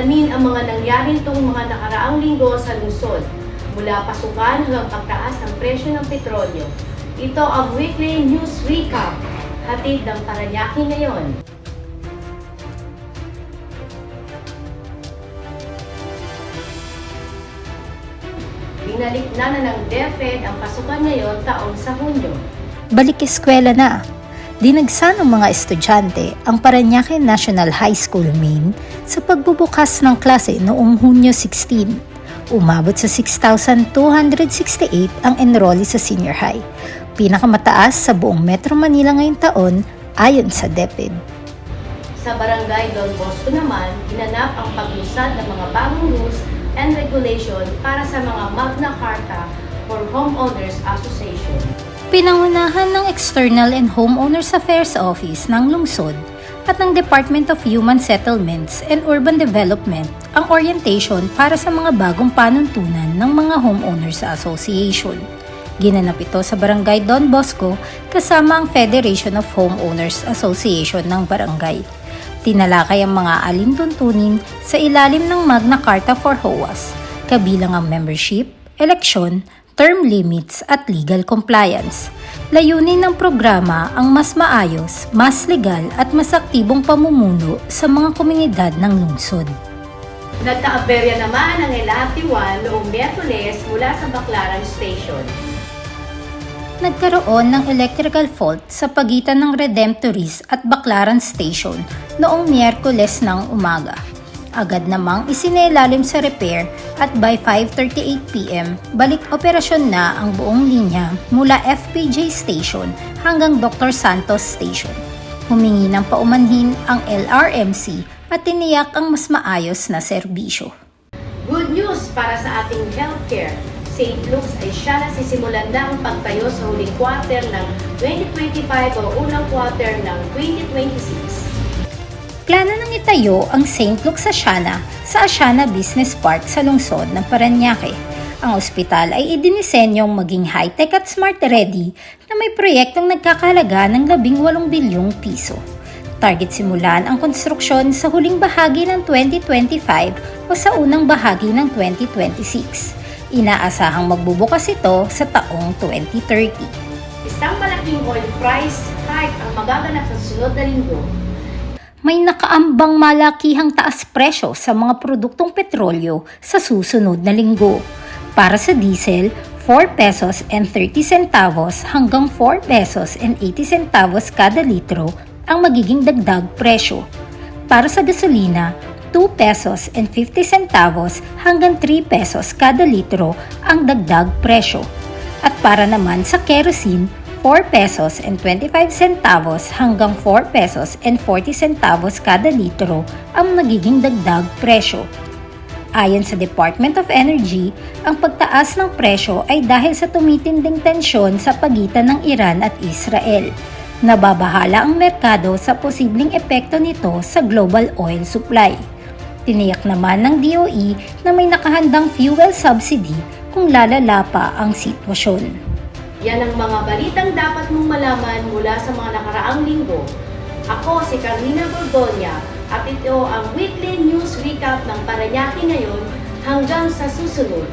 Alamin ang mga nangyari itong mga nakaraang linggo sa lungsod, mula pasukan hanggang pagtaas ng presyo ng petrolyo. Ito ang Weekly News Recap, hatid ng Paranaque ngayon. Binalik na na ng DepEd ang pasukan ngayon taong sa Hunyo. Balik eskwela na. Dinagsa ng mga estudyante ang Paranaque National High School main sa pagbubukas ng klase noong Hunyo 16. Umabot sa 6,268 ang enrollee sa senior high. Pinakamataas sa buong Metro Manila ngayong taon ayon sa DepEd. Sa barangay Don Bosco naman, ginanap ang paglusad ng mga bagong rules and regulation para sa mga Magna Carta for Homeowners Association. Pinangunahan ng External and Homeowners Affairs Office ng lungsod at ng Department of Human Settlements and Urban Development ang orientation para sa mga bagong panuntunan ng mga Homeowners Association. Ginanap ito sa Barangay Don Bosco kasama ang Federation of Homeowners Association ng barangay. Tinalakay ang mga alintuntunin sa ilalim ng Magna Carta for HOAS, kabilang ang membership, eleksyon, term limits at legal compliance. Layunin ng programa ang mas maayos, mas legal at mas aktibong pamumuno sa mga komunidad ng lungsod. Nagkaaberya naman ang LRT-1 noong Miyerkules mula sa Baclaran Station. Nagkaroon ng electrical fault sa pagitan ng Redemptorist at Baclaran Station noong Miyerkules ng umaga. Agad namang isinailalim sa repair at by 5.38pm, balik operasyon na ang buong linya mula FPJ Station hanggang Dr. Santos Station. Humingi ng paumanhin ang LRMC at tiniyak ang mas maayos na serbisyo. Good news para sa ating healthcare. St. Luke's ay siya na sisimulan na ang pagtayo sa huling quarter ng 2025 o unang quarter ng 2026. Plano nang itayo ang St. Luke's Asiana sa Asiana Business Park sa lungsod ng Paranaque. Ang ospital ay idinisenyong maging high-tech at smart ready na may proyektong nagkakalaga ng 18 bilyong piso. Target simulan ang konstruksyon sa huling bahagi ng 2025 o sa unang bahagi ng 2026. Inaasahang magbubukas ito sa taong 2030. Isang malaking oil price hike ang magaganap sa sunod na linggo may nakaambang malakihang taas presyo sa mga produktong petrolyo sa susunod na linggo. Para sa diesel, 4 pesos and 30 centavos hanggang 4 pesos and 80 centavos kada litro ang magiging dagdag presyo. Para sa gasolina, 2 pesos and 50 centavos hanggang 3 pesos kada litro ang dagdag presyo. At para naman sa kerosene, 4 pesos and 25 centavos hanggang 4 pesos and 40 centavos kada litro ang nagiging dagdag presyo. Ayon sa Department of Energy, ang pagtaas ng presyo ay dahil sa tumitinding tensyon sa pagitan ng Iran at Israel. Nababahala ang merkado sa posibleng epekto nito sa global oil supply. Tiniyak naman ng DOE na may nakahandang fuel subsidy kung lalala pa ang sitwasyon. Yan ang mga balitang dapat mong malaman mula sa mga nakaraang linggo. Ako si Carmina Borgonya at ito ang weekly news recap ng Paranaque ngayon hanggang sa susunod.